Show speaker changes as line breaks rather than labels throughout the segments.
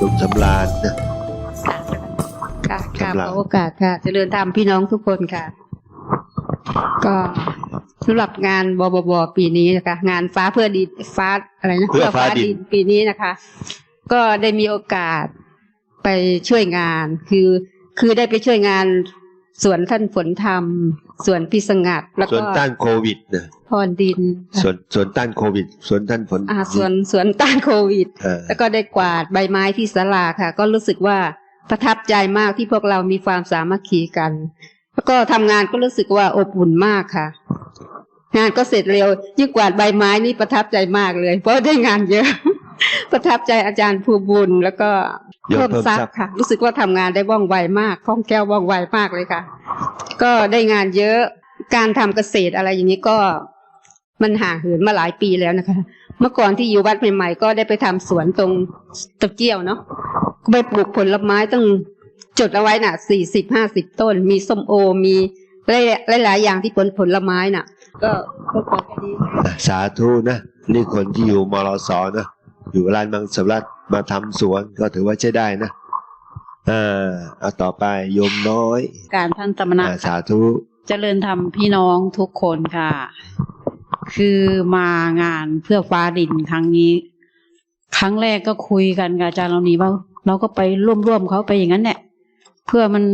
ลุงสำราญนะ
ค่ะค่ะ
กำลัง
ขอโอกาสค่ะ เจริญธรรมพี่น้องทุกคนค่ะ ก็ สำหรับงานบบบปีนี้นะคะ งานฟ้าเพื่อดินฟ้าอะไรนะ
เพื่อฟ้าดิน
ปีนี้นะคะ ก็ได้มีโอกาสไปช่วยงาน คือคือได้ไปช่วยงานสวนท่านฝนธรรมสวนพิสงัด แล้ว
ส่วน
ก็
ต้านโควิดนะ
พรดิน
ส่วนส่วนต้านโควิดส่วนต้านฝน
อ่าสวนสวนต้านโควิด
เออ
แล้วก็ได้กวาดใบไม้ที่ศาลาค่ะ ก็รู้สึกว่าประทับใจมากที่พวกเรามีความสามัคคีกัน แล้วก็ทำงานก็รู้สึกว่าอบอุ่นมากค่ะ งานก็เสร็จเร็ว ยิ่งกวาดใบไม้นี่ประทับใจมากเลย เพราะได้งานเยอะ ประทับใจอาจารย์ภูบุญแล้วก็
ยอด
เพิ่ม
เพิ่ม
ทรัพ
ทรัพย์
ย์ค่ะ รู้สึกว่าทำงานได้ว่องไวมากคล่องแคล่วว่องไวมากเลยค่ะ ก็ได้งานเยอะการทำเกษตรอะไรอย่างนี้ก็มันห่างเหินมาหลายปีแล้วนะคะ เมื่อก่อนที่อยู่วัดใหม่ๆก็ได้ไปทำสวนตรงตะเกียวเนาะก็ไปปลูกผลไม้ต้องจดเอาไว้น่ะสี่สิบห้าสิบต้น มีส้มโอมี หลายหลายๆอย่างที่ผลผลไม้น่ะ ก็ก็ขอแค่นี้
สาธุนะนี่คนที่อยู่มรสนะอยู่ร้านมังสวิรัตมาทำสวนก็ถือว่าใช้ได้นะอ่าเอาต่อไปโยมน้อย
การท่านสมณะ
อ่าสาธุ
เจริญธรรมพี่น้องทุกคนค่ะ คือมางานเพื่อฟ้าดินครั้งนี้ ครั้งแรกก็คุยกันกับอาจารย์เรานี้ว่า เราก็ไปร่วมร่วมๆเขาไปอย่างนั้นแหละ เพื่อมัน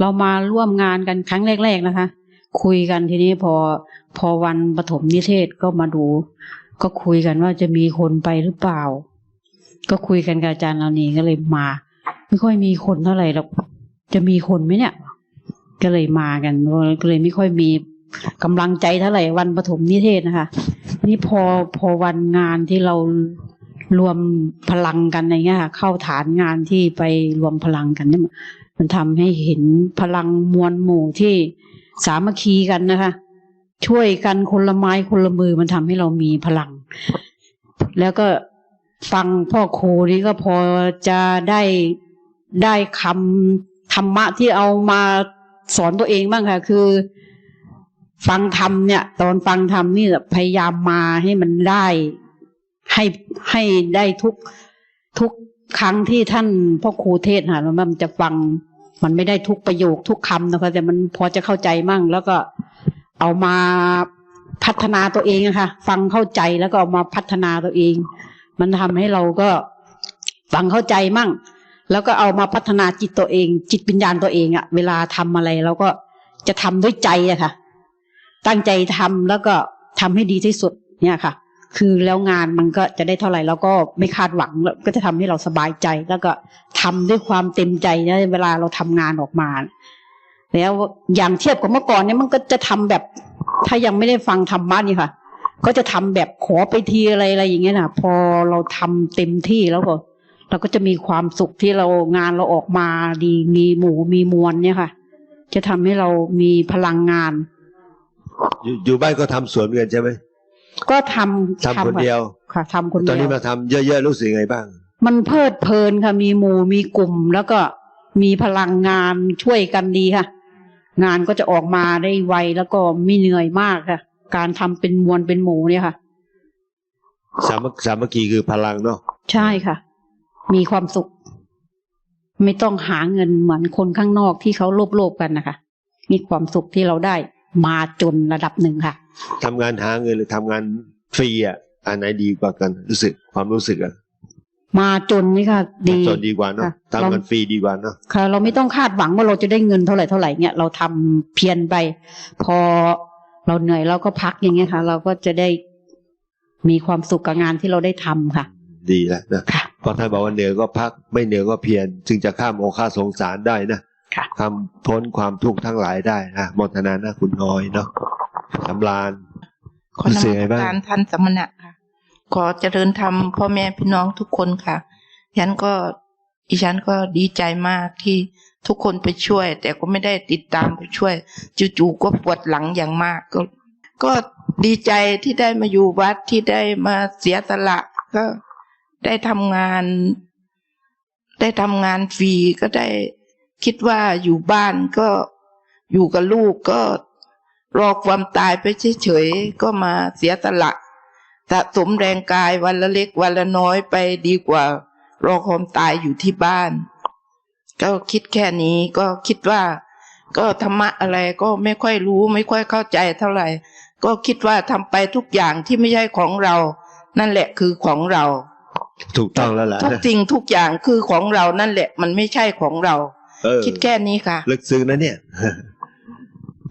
เรามาร่วมงานกันครั้งแรก ๆนะคะ คุยกันทีนี้พอพอวันปฐมนิเทศก็มาดู ก็คุยกันว่าจะมีคนไปหรือเปล่า ก็คุยกันกับอาจารย์เรานี้ก็เลยมา ไม่ค่อยมีคนเท่าไหร่หรอกจะมีคนไหมเนี่ย ก็เลยมากันก็เลยไม่ค่อยมีกำลังใจเท่าไหร่วันปฐมนิเทศนะคะ นี่พอพอวันงานที่เรารวมพลังกันในเงี้ยค่ะเข้าฐานงานที่ไปรวมพลังกันเนี่ย มันทำให้เห็นพลังมวลหมู่ที่สามัคคีกันนะคะ ช่วยกันคนละไม้คนละมือมันทำให้เรามีพลัง แล้วก็ฟังพ่อครูนี่ก็พอจะได้ได้คำธรรมะที่เอามาสอนตัวเองบ้างค่ะ คือ ฟังธรรมเนี่ย ตอนฟังธรรมนี่พยายามมาให้มันได้ให้ให้ได้ทุกทุก ครั้งที่ท่านพ่อครูเทศน์ค่ะมันจะฟัง มันไม่ได้ทุกประโยคทุกคำนะคะแต่มันพอจะเข้าใจมั่ง แล้วก็เอามาพัฒนาตัวเองอะคะฟังเข้าใจแล้วก็เอามาพัฒนาตัวเอง มันทำให้เราก็ฟังเข้าใจมั่ง แล้วก็เอามาพัฒนาจิตตัวเอง จิตวิญญาณตัวเองอะเวลาทำอะไรเราก็จะทำด้วยใจอะค่ะ ตั้งใจทำแล้วก็ทำให้ดีที่สุดเนี่ยค่ะ คือแล้วงานมันก็จะได้เท่าไหร่เราก็ไม่คาดหวังแล้วก็จะทำให้เราสบายใจ แล้วก็ทำด้วยความเต็มใจนะเวลาเราทำงานออกมา แล้วอย่างเทียบกับเมื่อก่อนเนี่ยมันก็จะทำแบบ ถ้ายังไม่ได้ฟังธรรมะนี่ค่ะ ก็จะทำแบบขอไปทีอะไรอะไรอย่างเงี้ยนะพอเราทำเต็มที่แล้วก็เราก็จะมีความสุขที่เรางานเราออกมาดีมีหมูมีมวลเนี่ยค่ะ จะทำให้เรามีพลังงาน
อยู่อยู่บ้านก็ทำสวนกันใช่ไหม
ก็ทำ
ทำคนเดียว
ค่ะทำคน
ต
เดี
อนนี้
ยว
มาทำเยอะๆรู้สึกยังไงบ้าง
มันเพลิดเพลินค่ะมีหมู่มีกลุ่ม แล้วก็มีพลังงานช่วยกันดีค่ะ งานก็จะออกมาได้ไวแล้วก็ไม่เหนื่อยมากค่ะ การทำเป็นมวลเป็นหมู่เนี่ยค่ะ
สามัคสามัคคีคือพลังเนาะ
ใช่ค่ะ มีความสุข ไม่ต้องหาเงินเหมือนคนข้างนอกที่เขาโลภโลภกันนะคะ มีความสุขที่เราได้ มาจนระดับหนึ่งค่ะ
ทำงานหาเงินหรือทำงานฟรีอะอันไหนดีกว่ากันรู้สึกความรู้สึกอะ
มาจนนี่ค่ะ ดี
จนดีกว่าเนาะ
ค่ะ
ทำงานฟรีดีกว่าเนาะ
ค่ะ เราไม่ต้องคาดหวังว่าเราจะได้เงินเท่าไหร่เท่าไหร่เนี่ยเราทำเพียรไป พอเราเหนื่อยเราก็พักอย่างเงี้ยค่ะ เราก็จะได้มีความสุขกับงานที่เราได้ทำค่ะ
ดีแล้วนะ
ค่ะ
เพราะท่านบอกว่าเหนือก็พักไม่เหนือก็เพียรจึงจะข้ามโอคาสงสารได้นะ
ค่ะ
ข้ามพ้นความทุกข์ทั้งหลายได้นะโมทนานะคุณน้อยเนาะสำราญ
ขอน
รู้สึก
มั
ไง
ส
บ้าง
การท่านสมณะค่ะ ขอเจริญธรรมพ่อแม่พี่น้องทุกคนค่ะฉันก็อีฉันก็ดีใจมากที่ทุกคนไปช่วย แต่ก็ไม่ได้ติดตามไปช่วยจู่ๆก็ปวดหลังอย่างมาก ก็ ก็ดีใจที่ได้มาอยู่วัดที่ได้มาเสียสละก็ได้ทำงาน ได้ทำงานฟรีก็ได้ คิดว่าอยู่บ้านก็อยู่กับลูกก็รอความตายไปเฉยๆก็มาเสียสละสะสมแรงกายวันละเล็กวันละน้อยไปดีกว่า รอความตายอยู่ที่บ้าน ก็คิดแค่นี้ก็คิดว่า ก็ธรรมะอะไรก็ไม่ค่อยรู้ไม่ค่อยเข้าใจเท่าไหร่ ก็คิดว่าทำไปทุกอย่างที่ไม่ใช่ของเรา นั่นแหละคือของเรา
ถูกต้องแล้วล่ะ
ทุกสิ่งทุกอย่างคือของเรานั่นแหละ มันไม่ใช่ของเรา
เออ
คิดแค่นี้ค่ะ
ลึกซึ้งนะเนี่ย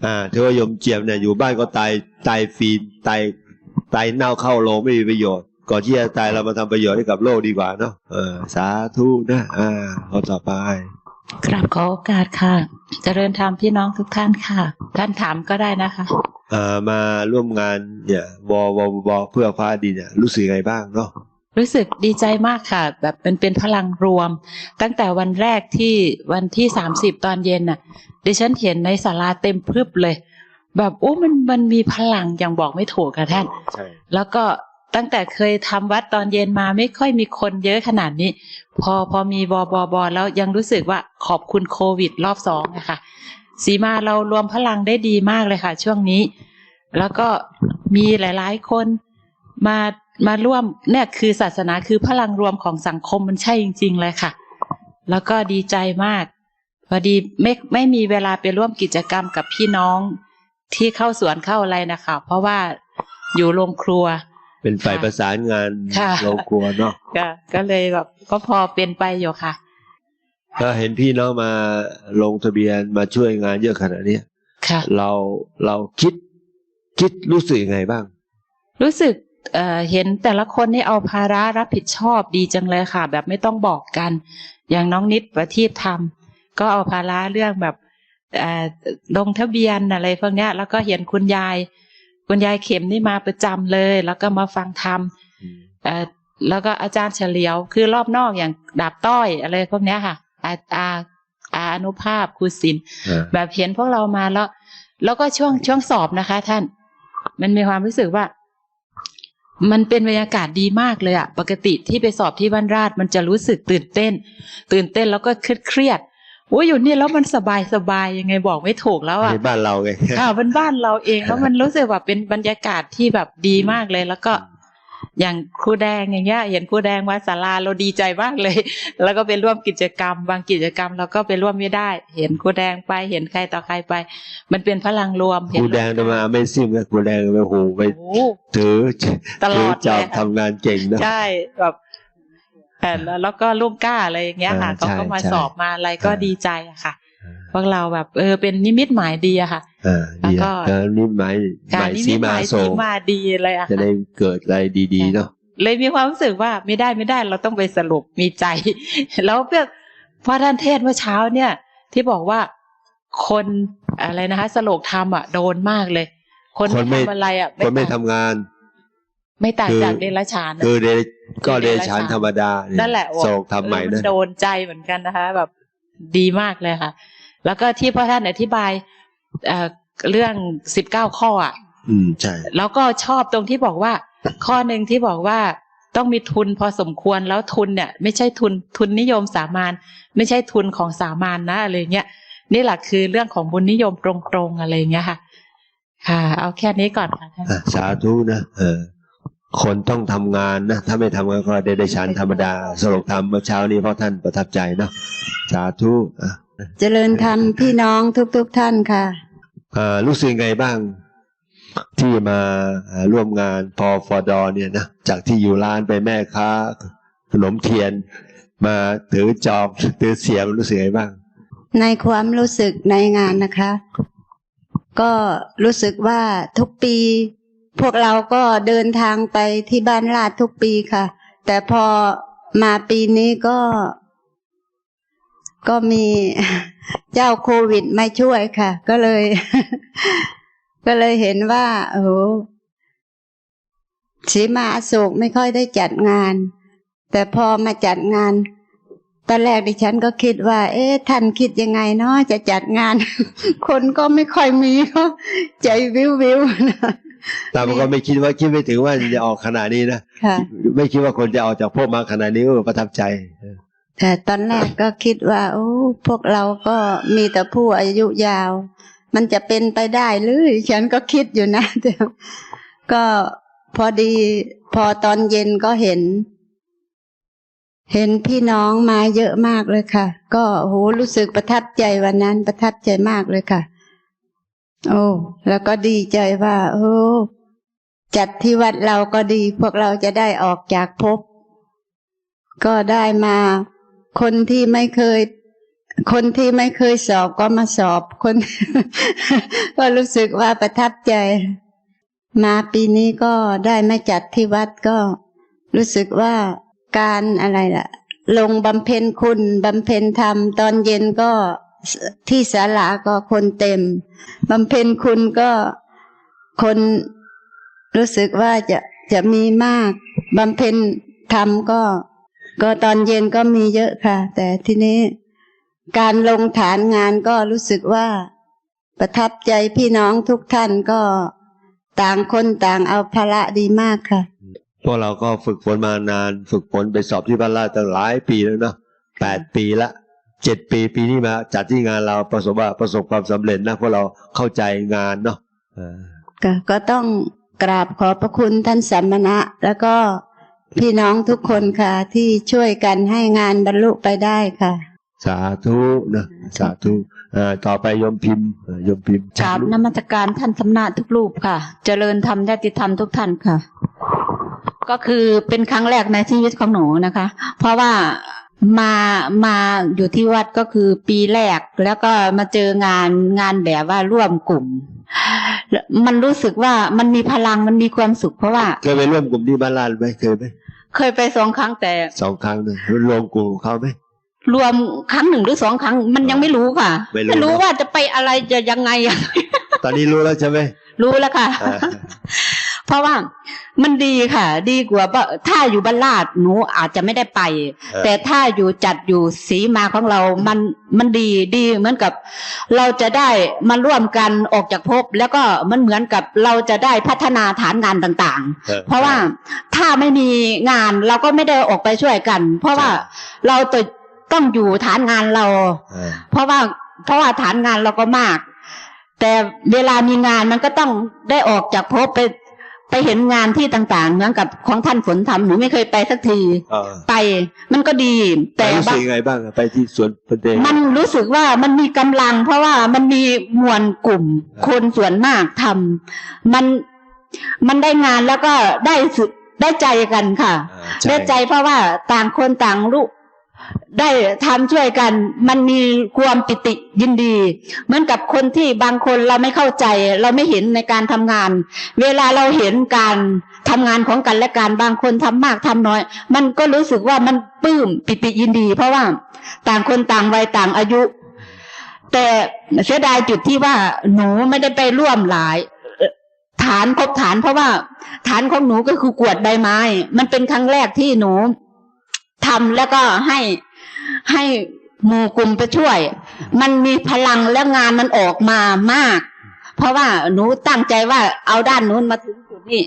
อ่าที่ว่ายมเจียมเนี่ย อยู่บ้านก็ตายตายฟรีตายตายเน่าเข้าโรงไม่มีประโยชน์ ก่อนที่จะตายเรามาทำประโยชน์ให้กับโลกดีกว่าเนาะเออ สาธุนะอ่าเอาต่อไป
กราบขอโอกาสค่ะเจริญธรรมพี่น้องทุกท่านค่ะ ท่านถามก็ได้นะคะ
อ่ามาร่วมงานเนี่ยวววเพื่อฟ้าดินเนี่ย รู้สึกยังไงบ้างเนาะ
รู้สึกดีใจมากค่ะ แบบเป็นเป็นพลังรวม ตั้งแต่วันแรกที่วันที่สามสิบตอนเย็นน่ะดิฉันเห็นในศาลาเต็มพรึบเลย แบบโอ้มันมันมีพลังอย่างบอกไม่ถูกค่ะท่าน
ใช่
แล้วก็ตั้งแต่เคยทำวัดตอนเย็นมาไม่ค่อยมีคนเยอะขนาดนี้ พอพอมีบอบอบอแล้วยังรู้สึกว่าขอบคุณโควิดรอบสองนะคะสีมาเรารวมพลังได้ดีมากเลยค่ะ ช่วงนี้ แล้วก็มีหลาย ๆ คนมา มาร่วมเนี่ยคือศาสนาคือพลังรวมของสังคมมันใช่จริง ๆ เลยค่ะ แล้วก็ดีใจมาก พอดีไม่ไม่มีเวลาไปร่วมกิจกรรมกับพี่น้องที่เข้าสวนเข้าอะไรนะคะ เพราะว่าอยู่โรงครัว
เป็นฝ่ายประสานงาน
ค่ะ
โรงครัวเนาะ
ก็ก็เลยแบบก็พอเป็นไปอยู่ค่ะ
ก็เห็นพี่น้องมาลงทะเบียนมาช่วยงานเยอะขนาดเนี้ย
ค่ะ
เราเราคิดคิดรู้สึกยังไงบ้าง
รู้สึก เอ่อเห็นแต่ละคนนี่เอาภาระรับผิดชอบดีจังเลยค่ะ แบบไม่ต้องบอกกัน อย่างน้องนิดประทีปทำก็เอาภาระเรื่องแบบเอ่อลงทะเบียนอะไรพวกเนี้ยแล้วก็เห็นคุณยาย คุณยายเข็มนี่มาประจำเลย แล้วก็มาฟังธรรมเอ่อแล้วก็อาจารย์เฉลียวคือรอบนอกอย่างดาบต้อยอะไรพวกเนี้ยค่ะ อาอาอาอนุภาพครูศิลป์
อ่า
แบบเห็นพวกเรามาแล้ว แล้วก็ช่วงช่วงสอบนะคะ ท่าน มันมีความรู้สึกว่า มันเป็นบรรยากาศดีมากเลยอะปกติที่ไปสอบที่บ้านราชมันจะรู้สึกตื่นเต้น ตื่นเต้นแล้วก็เครียดเครียดโอ้ยอยู่นี่แล้วมันสบายสบายยังไงบอกไม่ถูกแล้วอะ
ในบ้านเราไง
ค่ะเป็นบ้านเราเองแล้วมันรู้สึกว่าเป็นบรรยากาศที่แบบดีมากเลย แล้วก็ อย่างครูแดงอย่างเงี้ยเห็นครูแดงว่าศาลาเราดีใจมากเลย แล้วก็ไปร่วมกิจกรรม บางกิจกรรมเราก็ไปร่วมไม่ได้ เห็นครูแดงไปเห็นใครต่อใครไป มันเป็นพลังรวม
ครูแดงจะมาไม่ซิ่มกับครูแดงไปโหไป
โอ้โห
ถือ
ตลอด
ถือจับ
เลยค่ะ
ทำงานเก่งนะ
ใช่แบบแต่แล้วแล้วก็ลูกกล้าอะไรอย่างเงี้ยค่ะ
อ่า
เขาก็
ใช่
มา
ใช่
สอบมาอะไรก็
อ่า
ดีใจอะค่ะ พวกเราแบบเออเป็นนิมิตหมายดีอะค่ะ
อ่า
แล้ว
ดี
ก็
อะแล้วนี่หมายห
การ
มาย
นิ
สี
มิตห
มา
มาย
โซ
สีมาดีเลยอะ
จะ
ค่ะ
ได้เกิดอะไรดีๆเนาะ
เลยมีความรู้สึกว่าไม่ได้ไม่ได้เราต้องไปสรุปมีใจ แล้วเพื่อพอท่านเทศเมื่อเช้าเนี่ย ที่บอกว่าคนอะไรนะคะสโลกธรรมอะโดนมากเลย คนไม่ทำอะไรอะ
คนไม่
ต่าง
ทำงาน
ไม่ต่าง
คือ
จากเดรัจฉานนะ
คือเดก็
คือ
เด
เดรัจ
ชา
ฉาน
นธรรมดาเนี่ย
นั่นแหละ
โศกทำใหม่
เออ
นะ
นโดนใจเหมือนกันนะคะ แบบดีมากเลยค่ะ แล้วก็ที่พ่อท่านอธิบายเอ่อเรื่องสิบเก้าข้ออะ
อืมใช่
แล้วก็ชอบตรงที่บอกว่า ข้อหนึ่งที่บอกว่าต้องมีทุนพอสมควรแล้วทุนเนี่ย ไม่ใช่ทุนทุนนิยมสามานไม่ใช่ทุนของสามานนะอะไรเงี้ยนี่แหละคือเรื่องของบุญนิยมตรงๆอะไรเงี้ยค่ะ ค่ะ เอาแค่นี้ก่อนค่ะท่าน
อะสาธุนะเออคนต้องทำงานนะ ถ้าไม่ทำงานก็เดชานธรรมดาสโลกธรรมเมื่อเช้านี้เพราะท่านประทับใจเนาะสาธุอะ
เจริญธรรมพี่น้องทุกๆท่านค่ะ
อ่ารู้สึกไงบ้าง ที่มาอ่าร่วมงานพอฟอดอเนี่ยนะจากที่อยู่ร้านไปแม่ค้า ขนมเทียน มาถือจอบถือเสียมรู้สึกไงบ้าง
ในความรู้สึกในงานนะคะ ก็รู้สึกว่าทุกปี พวกเราก็เดินทางไปที่บ้านลาดทุกปีค่ะ แต่พอมาปีนี้ก็ ก็มีเจ้าโควิดมาช่วยค่ะ ก็เลย ก็เลยเห็นว่าโอ้โหสีมาอโศกไม่ค่อยได้จัดงาน แต่พอมาจัดงานตอนแรกดิฉันก็คิดว่า เอ๊ะท่านคิดยังไงเนาะจะจัดงาน คนก็ไม่ค่อยมีก็ใจวิววิวๆนะ
แต่มันก็ไม่คิดว่าคิดไม่ถึงว่าจะออกขนาดนี้นะ
ค่ะ
ไม่คิดว่าคนจะออกจากพวกมาขนาดนี้ก็ประทับใจ
แต่ตอนแรกก็คิดว่า โอ้พวกเราก็มีแต่ผู้อายุยาว มันจะเป็นไปได้หรือ ฉันก็คิดอยู่นะแต่ก็พอดีพอตอนเย็นก็เห็น เห็นพี่น้องมาเยอะมากเลยค่ะ ก็โหรู้สึกประทับใจวันนั้นประทับใจมากเลยค่ะ โอ้แล้วก็ดีใจว่า โอ้จัดที่วัดเราก็ดี พวกเราจะได้ออกจากภพก็ได้มา คนที่ไม่เคย คนที่ไม่เคยสอบก็มาสอบคน ก็รู้สึกว่าประทับใจ มาปีนี้ก็ได้มาจัดที่วัดก็รู้สึกว่าการอะไรล่ะ ลงบำเพ็ญคุณบำเพ็ญธรรม ตอนเย็นก็ที่ศาลาก็คนเต็มบำเพ็ญคุณก็คนรู้สึกว่าจะจะมีมากบำเพ็ญธรรมก็ ก็ตอนเย็นก็มีเยอะค่ะ แต่ทีนี้การลงฐานงานก็รู้สึกว่า ประทับใจพี่น้องทุกท่านก็ต่างคนต่างเอาภาระดีมากค่ะ
พวกเราก็ฝึกฝนมานาน ฝึกฝนไปสอบที่บ้านลาดตั้งหลายปีแล้วเนาะแปดปีละเจ็ดปีปีนี้มาจัดที่งานเราประสบว่าประสบความสำเร็จนะพวกเราเข้าใจงานเนาะเออ
ก็ก็ต้องกราบขอบพระคุณท่านสัมมณะแล้วก็ พี่น้องทุกคนค่ะ ที่ช่วยกันให้งานบรรลุไปได้ค่ะ
สาธุนะสาธุเอ่อต่อไปโยมพิมพ์เอ่อโยมพิมพ์
กราบนมัสการท่านสำนักทุกรูปค่ะ เจริญธรรมญาติธรรมทุกท่านค่ะ ก็คือเป็นครั้งแรกในชีวิตของหนูนะคะ เพราะว่ามามาอยู่ที่วัดก็คือปีแรกแล้วก็มาเจองานงานแบบว่าร่วมกลุ่ม มันรู้สึกว่ามันมีพลังมันมีความสุขเพราะว่า
เคยไปร่วมกลุ่มที่บ้านลาดไหมเคยไหม
เคยไปสองครั้งแต่
สองครั้งหนึ่งรวมกลุ่มเขาไหม
รวมครั้งหนึ่งหรือสองครั้ง มันยังไม่รู้ค่ะ
ไม่รู้
ว่าจะไปอะไรจะยังไงอะ
ตอนนี้รู้แล้วใช่ไหม
รู้แล้วค่ะ
อ่า
เพราะว่ามันดีค่ะ ดีกว่าว่าถ้าอยู่บ้านลาดหนูอาจจะไม่ได้ไป
เออ
แต่ถ้าอยู่จัดอยู่สีมาของเรา มันมันดีดีเหมือนกับ เราจะได้มาร่วมกันออกจากภพแล้วก็มันเหมือนกับเราจะได้พัฒนาฐานงานต่าง
ออ
ๆเพราะว่าถ้าไม่มีงานเราก็ไม่ได้ออกไปช่วยกัน เพราะว่าเราตต้องอยู่ฐานงานเรา
เออ
เพราะว่าเพราะว่าฐานงานเราก็มาก แต่เวลามีงานมันก็ต้องได้ออกจากภพไป ไปเห็นงานที่ต่างๆเหมือนกับของท่านฝนทำหนูไม่เคยไปสักที
เออ
ไปมันก็ดี แต่
รู้
บา
สึ
ง
กยังไงบ้างอะไปที่สวนพระเดช
มันรู้สึกว่ามันมีกำลัง เพราะว่ามันมีมวลกลุ่ม คนส่วนมากทำมันมันได้งานแล้วก็ได้สุดได้ใจกันค่ะ
อ่าช่
ได้ใจเพราะว่าต่างคนต่างรู้ ได้ทำช่วยกัน มันมีความปิติยินดี เหมือนกับคนที่บางคนเราไม่เข้าใจ เราไม่เห็นในการทำงาน เวลาเราเห็นการทำงานของกันและกันบางคนทำมากทำน้อย มันก็รู้สึกว่ามันปลื้มปิติยินดี เพราะว่าต่างคนต่างวัยต่างอายุ แต่เสียดายจุดที่ว่าหนูไม่ได้ไปร่วมหลายฐานครบฐานเพราะว่าฐานของหนูก็คือกวดใบไม้ มันเป็นครั้งแรกที่หนู ทำแล้วก็ให้ให้หมู่กลุ่มไปช่วย มันมีพลังและงานมันออกมามาก เพราะว่าหนูตั้งใจว่าเอาด้านนู้นมาถึงจุดนี้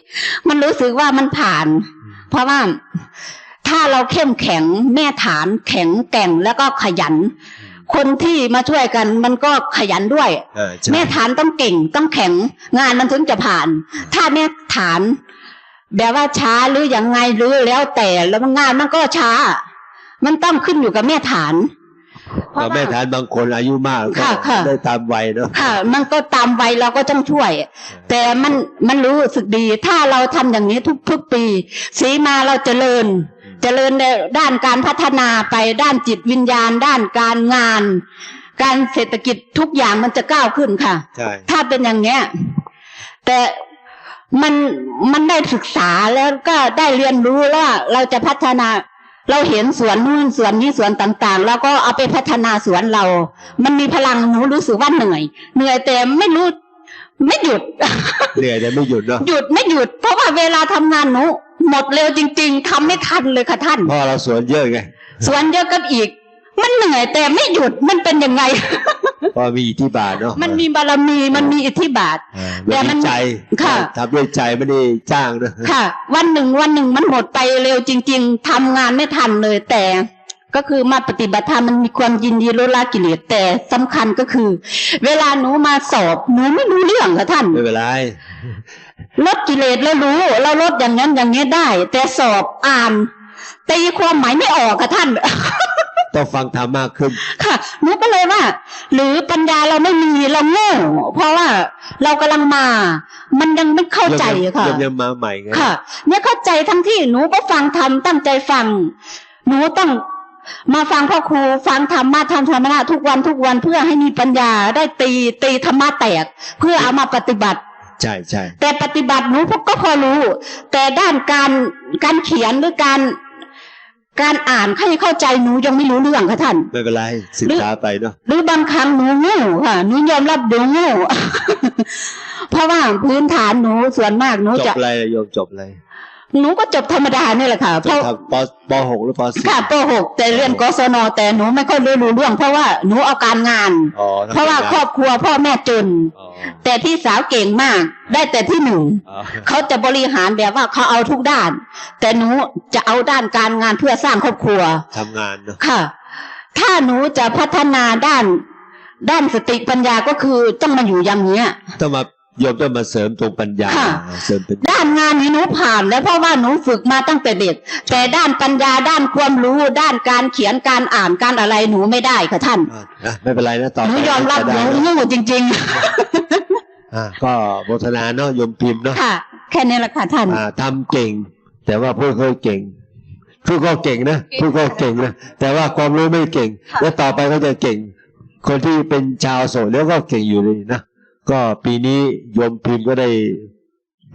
มันรู้สึกว่ามันผ่าน เพราะว่าถ้าเราเข้มแข็งแม่ฐานแข็งแกร่งแล้วก็ขยัน คนที่มาช่วยกันมันก็ขยันด้วย
เออใช่
แม่ฐานต้องเก่งต้องแข็งงานมันถึงจะผ่าน ถ้าแม่ฐาน แบบว่าช้าหรือยังไงหรือแล้วแต่แล้วงานมันก็ช้า มันต้องขึ้นอยู่กับแม่ฐาน
เอาแม่ทานบางคนอายุมากก็
ค่ะค่ะ
ได้ตามวัยเนาะ
ค่ะ มันก็ตามวัยเราก็ต้องช่วย แต่มันมันรู้สึกดี ถ้าเราทำอย่างนี้ทุกทุกปีสีมาเราเจริญเจริญในด้านการพัฒนาไปด้านจิตวิญญาณ ด้านการงาน การเศรษฐกิจทุกอย่างมันจะก้าวขึ้นค่ะ
ใช่
ถ้าเป็นอย่างเนี้ย แต่ มันมันได้ศึกษาแล้วก็ได้เรียนรู้แล้วว่าเราจะพัฒนาเราเห็นสวนนู่นสวนนี้สวนต่างๆ แล้วก็เอาไปพัฒนาสวนเรา มันมีพลังหนูรู้สึกว่าเหนื่อย เหนื่อยแต่ไม่รู้ ไม่หยุด
เหนื่อยแต่ไม่หยุดเนาะ
หยุดไม่หยุด เพราะว่าเวลาทำงานหนูหมดเร็วจริง ๆทำไม่ทันเลยค่ะท่าน
เพราะเราสวนเยอะไง
สวนเยอะกันอีก มันเหนื่อยแต่ไม่หยุดมันเป็นยังไง
เพราะมีอิทธิบาทเนาะ
มันมีบารมีมันมีอิทธิบาท
อ่า
แต่มัน
มีใจ
ค่ะ
ทำด้วยใจไม่ได้จ้างนะ
ค่ะ วันหนึ่งวันหนึ่งมันหมดไปเร็วจริง ๆทำงานไม่ทันเลยแต่ก็คือมาปฏิบัติธรรมมันมีความยินดีลดละกิเลสแต่สำคัญก็คือ เวลาหนูมาสอบหนูไม่รู้เรื่องค่ะท่าน
ไม่เป็นไร
ลดกิเลสแล้วรู้เราลดอย่างนั้นอย่างนี้ได้ แต่สอบอ่านตีความหมายไม่ออกค่ะท่าน
ต้องฟังธรรมมากขึ้น
ค่ะหนูก็เลยว่า หรือปัญญาเราไม่มีเราโง่เพราะว่าเรากำลังมา มันยังไม่เข้าใจอะค่ะ
ยังยังมาใหม่ไง
ค่ะ เนี่ยเข้าใจทั้งที่หนูก็ฟังทำตั้งใจฟัง หนูต้องมาฟังพ่อครูฟังธรรมะทำธรรมะทุกวันทุกวันเพื่อให้มีปัญญาได้ตีตีธรรมะแตก เพื่อเอามาปฏิบัติ
ใช่ใช่
แต่ปฏิบัติหนูก็พอรู้ แต่ด้านการการเขียนหรือการ การอ่านให้เข้าใจหนูยังไม่รู้เรื่องค่ะท่าน
ไม่เป็นไรศึกษาไปเนาะ
หรือบางครั้งหนูโง่ค่ะหนูยอมรับหนูโง่เพราะว่าพื้นฐานหนูส่วนมากหนู
จ
จะ
บอะไรโยมจบอะไร
หนูก็จบธรรมดาเนี่ยแหละค่ะ
จ
เพ
บ
ราะ
ทำปปหกหรือปสี่
ค่ะป .6 แต่เรียนกศนแต่หนูไม่ค่อยรู้รู้เรื่อง เพราะว่าหนูเอาการงาน
อ๋อทำ
เพราะว่าครอบครัวพ่อแม่จน
อ๋อ
แต่พี่สาวเก่งมาก ได้แต่ที่หนึ่ง
อ๋อ
เขาจะบริหารแบบว่าเขาเอาทุกด้าน แต่หนูจะเอาด้านการงานเพื่อสร้างครอบครัว
ทำงานเนาะ
ค่ะ ถ้าหนูจะพัฒนาด้านด้านสติปัญญาก็คือต้องมาอยู่อย่างเนี้ย
ต้องมา โยมต้องมาเสริมตรงปัญญา
ค่ะ
เสริมเป็น
ด้านงานนี้หนูผ่านแล้วเพราะว่าหนูฝึกมาตั้งแต่เด็ก แต่ด้านปัญญาด้านความรู้ ด้านการเขียนการอ่านการอะไรหนูไม่ได้ค่ะท่าน
อะอะไม่เป็นไรนะต่อ
หนู
ไป
ยอมรับห
จะ
นู
ได้เนอะ
โงูจริง
อะก็โมทนาเนาะโยมพิมพ์เนาะ
ๆ ค่ะ แค่นี้แหละค่ะท่าน
อ่าทำเก่ง แต่ว่าพูดก็เก่งพูดก็เก่งนะพูดก็เก่งนะแต่ว่าความรู้ไม่เก่ง แล้วต่อไปก็จะเก่ง คนที่เป็นชาวโสดแล้วก็เก่งอยู่เลยนะ ก็ปีนี้โยมพิมพ์ก็ได้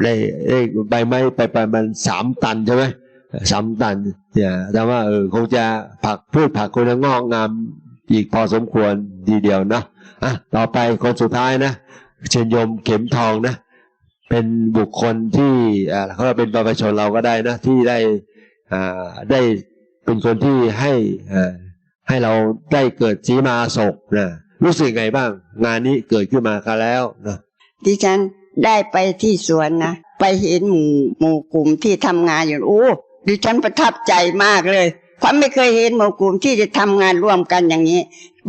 ได้ได้ใบไม้ไปประมาณสามตันใช่ไหมสามตันเนี่ยแต่ว่าเออคงจะผักพืชผักคนงอกงามอีกพอสมควรทีเดียวนะอะต่อไปคนสุดท้ายนะเชิญโยมเข็มทองนะ เป็นบุคคลที่อ่าเขาเรียกเป็นประชาชนเราก็ได้นะ ที่ได้อ่าได้เป็นคนที่ให้อ่าให้เราได้เกิดสีมาศกนะ รู้สึกไงบ้าง งานนี้เกิดขึ้นมากันแล้วนะ
ดิฉันได้ไปที่สวนนะ ไปเห็นหมู่หมู่กลุ่มที่ทำงานอยู่โอ้ดิฉันประทับใจมากเลยเพราะไม่เคยเห็นหมู่กลุ่มที่จะทำงานร่วมกันอย่างนี้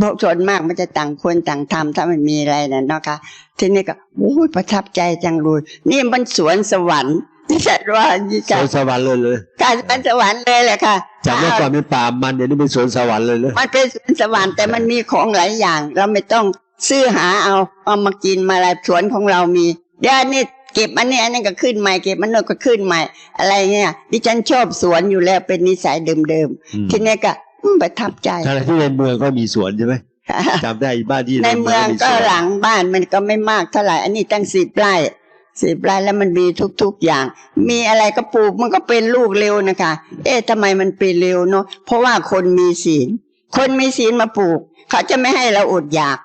พวกส่วนมากมันจะต่างคนต่างทำถ้ามันมีอะไรนะเนาะค่ะทีนี้ก็โอ้ยประทับใจจังเลยนี่มันสวนสวรรค์ ดิฉันว่าดิ
ส
ฉัน
วนสวรรค์เลยเลย
การสวนสวรรค์เลยแหละค่ะ
จากเมื่อก่อนเป็นป่ามันเดี๋ยวนี้เป็นสวนสวรรค์เลยเลย
มันเป็นสวนสวรรค์แต่มันมีของหลายอย่าง เราไม่ต้องซื้อหาเอาเอามากินมาอะไรสวนของเรามีเดี๋ยวอันนี้เก็บอันนี้อันนี้ก็ขึ้นใหม่เก็บมันโน้นก็ขึ้นใหม่ อะไรเงี้ยดิฉันชอบสวนอยู่แล้วเป็นนิสัยเดิม
อืม
ๆทีนี้ก็อืมประทับใจ
ขณะที่ในเมืองก็มีสวนใช่ไหมจำได้บ้านที่
ในเมือง
มี
ก็
สวน
หลังบ้านมันก็ไม่มากเท่าไหร่ อันนี้ตั้งสิบไร่ สิบไร่แล้วมันมีทุก ๆอย่าง มีอะไรก็ปลูกมันก็เป็นลูกเร็วนะคะ เอ๊ะทำไมมันเป็นเร็วเนาะเพราะว่าคนมีศีล คนมีศีลมาปลูก เขาจะไม่ให้เราอดอยาก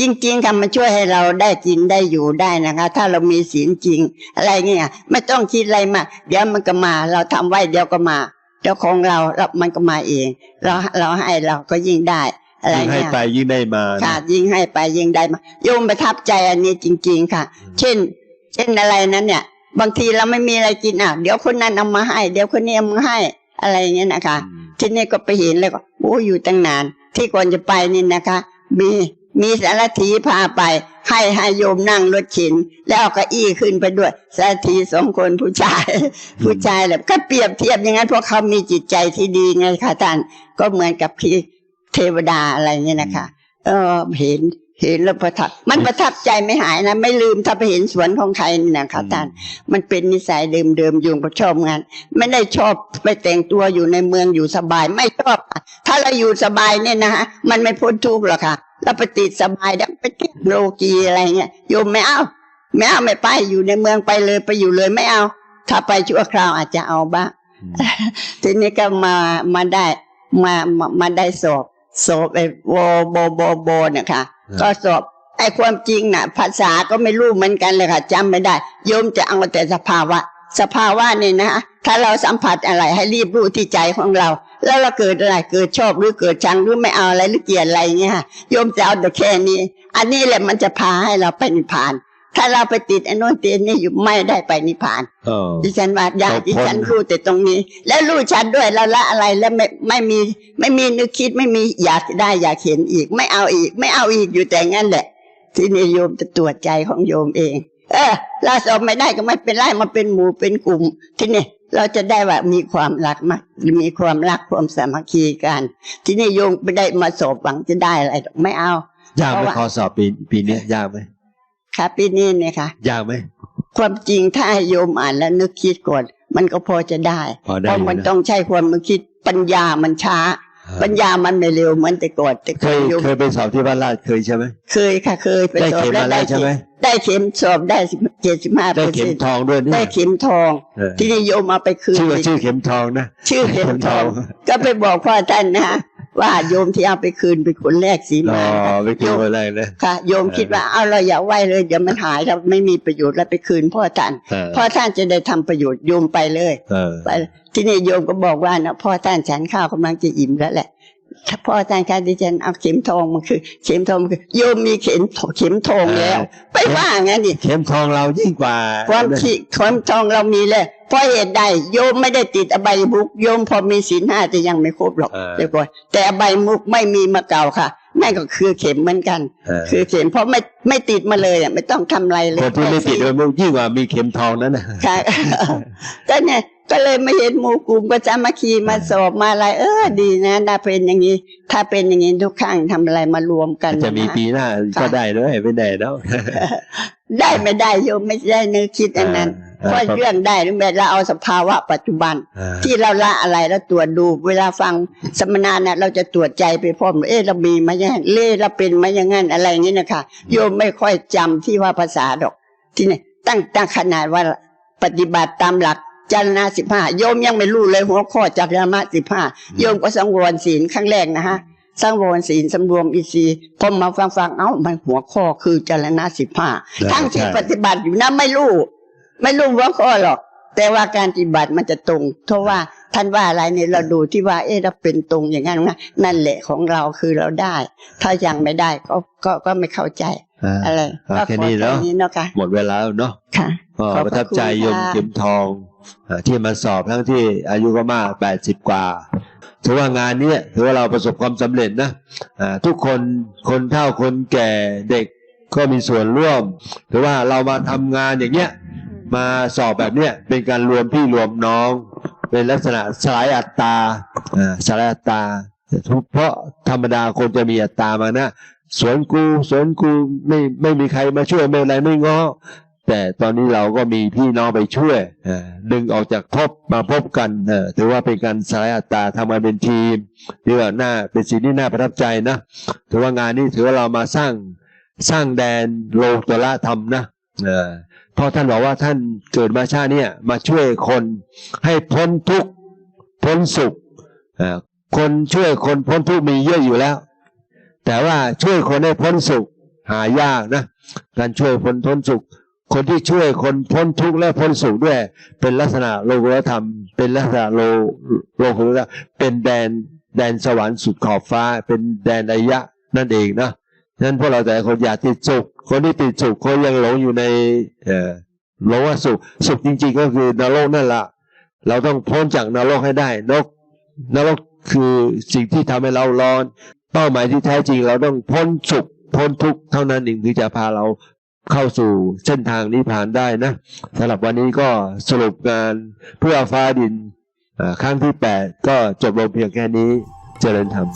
จริงๆค่ะมันช่วยให้เราได้กินได้อยู่ได้นะคะ ถ้าเรามีศีลจริง อะไรเงี้ยไม่ต้องคิดอะไรมากเดี๋ยวมันก็มา เราทำไว้เดี๋ยวก็มาเจ้าของเราแล้วมันก็มาเอง เราเราให้เราก็ยิ่งได้อะไร
ยิ่งให้
เงี้ย
ไปยิ่งได้มานะ
ค่ะยิ่งให้ไปยิ่งได้มาโยมประทับใจอันนี้จริง ๆ ค่ะ เช่น เช่นอะไรนั้นเนี่ย บางทีเราไม่มีอะไรกินอะ เดี๋ยวคนนั้นเอามาให้ เดี๋ยวคนนี้เอามาให้อะไรอย่างเงี้ยนะคะ
อืม
ทีนี้ก็ไปเห็นแล้วก็โอ้อยู่ตั้งนาน ที่ก่อนจะไปนี่นะคะ มีมีสารถีพาไป ให้ให้โยมนั่งรถเข็นแล้วเอาเก้าอี้ขึ้นไปด้วยสารถีสองคนผู้ชาย ผู้ชายแหละก็เปรียบเทียบอย่างนั้นเพราะเขามีจิตใจที่ดีไงคะท่านก็เหมือนกับที่เทวดาอะไรเงี้ยนะคะ เออเห็น เห็นแล้วประทับ มันประทับใจไม่หายนะ ไม่ลืมถ้าไปเห็นสวนของใครนี่นะคะท่านมันเป็นนิสัยเดิมๆอยู่ก็ชอบงาน ไม่ได้ชอบไปแต่งตัวอยู่ในเมืองอยู่สบายไม่ชอบค่ะถ้าเราอยู่สบายเนี่ยนะฮะมันไม่พ้นทุกข์หรอกค่ะเราไปติดสบายแล้วไปเที่ยวโลกีอะไรเงี้ยโยมไม่เอาไม่เอาไม่ไปอยู่ในเมืองไปเลยไปอยู่เลยไม่เอา ถ้าไปชั่วคราวอาจจะเอาบ้างทีนี้ก็มามาได้มามามาได้สอบสอบไอ้วโบโบโบเนี่ยค่ะ ก็สอบไอ้ความจริงน่ะ ภาษาก็ไม่รู้เหมือนกันเลยค่ะจำไม่ได้โยมจะเอาแต่สภาวะ สภาวะนี่นะถ้าเราสัมผัสอะไรให้รีบรู้ที่ใจของเรา แล้วเราเกิดอะไรเกิดชอบหรือเกิดชังหรือไม่เอาอะไรหรือเกลียดอะไรเงี้ยโยมจะเอาแต่แค่นี้ อันนี้แหละมันจะพาให้เราไปนิพพาน ถ้าเราไปติดไอ้โน่นติดไอ้นี่อยู่ไม่ได้ไปนิพพาน
เออ
ดิฉันว่าญาติ
ขอบคุณ
ดิฉันรู้แต่ตรงนี้ แล้วรู้ชัดด้วยแล้วละอะไรแล้วไม่ไม่มีไม่มีนึกคิดไม่มีอยากได้อยากเห็นอีก ไม่เอาอีก ไม่เอาอีกอยู่แต่งั้นแหละ ที่นี่โยมจะตรวจใจของโยมเอง เออเราสอบไม่ได้ก็ไม่เป็นไรมาเป็นหมู่เป็นกลุ่ม ที่นี่เราจะได้ว่ามีความรักมากมีความรักความสามัคคีกัน ที่นี่โยมไม่ได้มาสอบหวังจะได้อะไรหรอกไม่เอา
ยากไหม
เพราะว่า
ข้อสอบปีปีนี้ยากไหม
ค่ะปีนี้เนี่ยค่ะ
ยากไหม
ความจริงถ้าให้โยมอ่านแล้วนึกคิดก่อน มันก็พอจะได้
พอได้
เพราะ
อยู่
มัน
นะ
ต้องใช้ความนึกคิดปัญญามันช้าปัญญามันไม่เร็วเหมือนแต่ก่อนแต่
เค
ก่อน
ย
โยม
เคยไปสอบที่บ้านราชเคยใช่ไหม
เคยค่ะเคยไป
ได้
สอบ
เข็ม
แล้ว
มาแล้
ได้
วใช่ไหม
ได้เข็มสอบได้เจ็ดสิบห้า
ได้
เปอร์
เข็
เซ็
ม
นต์
ทองด้วยนี่
ได้เข็มทอง
เออ
ที่นี่โยมเอาไปคืน
ชื่อ
อีก
ชื่อเข็มทองนะ
ชื่อเข็มทอง
เข็มทอง
ก็ไปบอกพ่อท่านนะ ว่าโยมที่เอาไปคืนเป็นคนแรกสี
อ๋
มา
อไปกินคนแรกเลย
ค่ะ โยมคิดว่าเอาเราอย่าไหวเลยเดี๋ยวมันหายเราไม่มีประโยชน์แล้วไปคืนพ่อท่าน
เออ
พ่อท่านจะได้ทำประโยชน์โยมไปเลย
เออ
ไปที่นี่โยมก็บอกว่านะพ่อท่านฉันข้าวกำลังจะอิ่มแล้วแหละ ถ้าพ่อท่านคะดิฉันเอาเข็มทองมันคือ เข็มทองมันคือโยมมีเข็มเข็มทองแล้ว ไปว่างั้นดิ
เข็มทองเรายิ่งกว่า
ความขีความทองเรามีเลยเพราะเหตุใดโยมไม่ได้ติดอบายมุกโยมพอมีศีลห้าแต่ยังไม่ครบหรอก
เออ
เดี๋ยวก่อนแต่อบายมุกไม่มีมาเก่าค่ะนั่นก็คือเข็มเหมือนกัน
เออ
คือเข็มเพราะไม่ไม่ติดมาเลยอะไม่ต้องทำอะไรเลย
คนที่ไม่ติดเลยมันยิ่งกว่ามีเข็มทองนั่นนะ
ค่ะก็เนี่ย ก็เลยไม่เห็นหมู่กลุ่มประจามัคคีมาสอบมาอะไร เออดีนะถ้าเป็นอย่างนี้ ถ้าเป็นอย่างนี้ทุกครั้งทำอะไรมารวมกัน
จะมี
น
ปีหน้าก็ได้ด้วยไม่ได้แล้ว
ได้ไม่ได้โยมไม่ได้นึกคิดอันนั้น
เออ
เพราะเรื่องได้หรือไม่เราเอาสภาวะปัจจุบัน
อ่า
ที่เราละอะไรแล้วตรวจดู เวลาฟังสมนาเนี่ยเราจะตรวจใจไปพร้อมเอ๊ะเรามีมาอย่างนั้นเล่เราเป็นมาอย่างนั้นอะไรอย่างนี้นะคะโยมไม่ค่อยจำที่ว่าภาษาดอก ที่นี่ตั้งตั้งขนาดว่าปฏิบัติตามหลัก จารณาสิบห้าโยมยังไม่รู้เลยหัวข้อจารณาสิบห้าโยมก็สังวรศีลครั้งแรกนะฮะสังวรศีลสำรวมอินทรีย์พอมาฟังฟังๆเอ้ามันหัวข้อคือจารณาสิบห้าทั้งที่ปฏิบัติอยู่นะไม่รู้ไม่รู้หัวข้อหรอก แต่ว่าการปฏิบัติมันจะตรง เพราะว่าท่านว่าอะไรเนี่ยเราดูที่ว่าเอ๊ะเราเป็นตรงอย่างนั้นนะนั่นแหละของเราคือเราได้ ถ้ายังไม่ได้ก็ก็ก็ไม่เข้าใจ
อ่า
อะไร
อ่า
ก็
แค่
ขอ
นี้เนอะ
นี้เนาะค่ะ
หมดเวลาแล้วเนาะ
ค่ะ
ก็
ขอบพระ
ประทับใจ
คุณ
โยม
ค่ะ
เข็มทองอ่า ที่มาสอบทั้งที่อายุก็มากแปดสิบกว่าถือว่างานนี้ถือว่าเราประสบความสำเร็จนะทุกคนคนเฒ่าคนแก่เด็กก็มีส่วนร่วมถือว่าเรามาทำงานอย่างเงี้ยมาสอบแบบเนี้ยเป็นการรวมพี่รวมน้อง เป็นลักษณะสลายอัตตาสลายอัตตาเพราะธรรมดาคนจะมีอัตตามานะสวนกูสวนกูไม่ไม่มีใครมาช่วยไม่อะไรไม่ง้อ แต่ตอนนี้เราก็มีพี่น้องไปช่วยดึงออกจากภพมาพบกันถือว่าเป็นการสายอัตตราทำงานเป็นทีมถือว่าน่าเป็นสิ่งที่น่าประทับใจนะถือว่างานนี้ถือว่าเรามาสร้างสร้างแดนโลกตละธรรมนะเพราะท่านบอกว่าท่านเกิดมาชาติเนี่ยมาช่วยคนให้พ้นทุกข์พ้นสุขคนช่วยคนพ้นทุกข์มีเยอะอยู่แล้ว แต่ว่าช่วยคนให้พ้นสุขหายากนะการช่วยคนพ้นสุข คนที่ช่วยคนพ้นทุกข์และพ้นสุขด้วย เป็นลักษณะโลกุตธรรม เป็นลักษณะโลโลกุตธรรมเป็นแดนแดนสวรรค์สุดขอบฟ้า เป็นแดนอายะนั่นเองนะฉะนั้นพวกเราแต่คนอยากติดสุข คนที่ติดสุขคนยังหลงอยู่ในเออหลงว่าสุขสุขจริง ๆ ก็คือนรกนั่นละเราต้องพ้นจากนรกให้ได้นรกนรกคือสิ่งที่ทำให้เราร้อน เป้าหมายที่แท้จริง เราต้องพ้นสุขพ้นทุกข์เท่านั้นเองที่จะพาเรา เข้าสู่เส้นทางนิพพานได้นะสำหรับวันนี้ก็สรุปงานเพื่อฟ้าดินครั้งที่แปดก็จบลงเพียงแค่นี้เจริญธรรม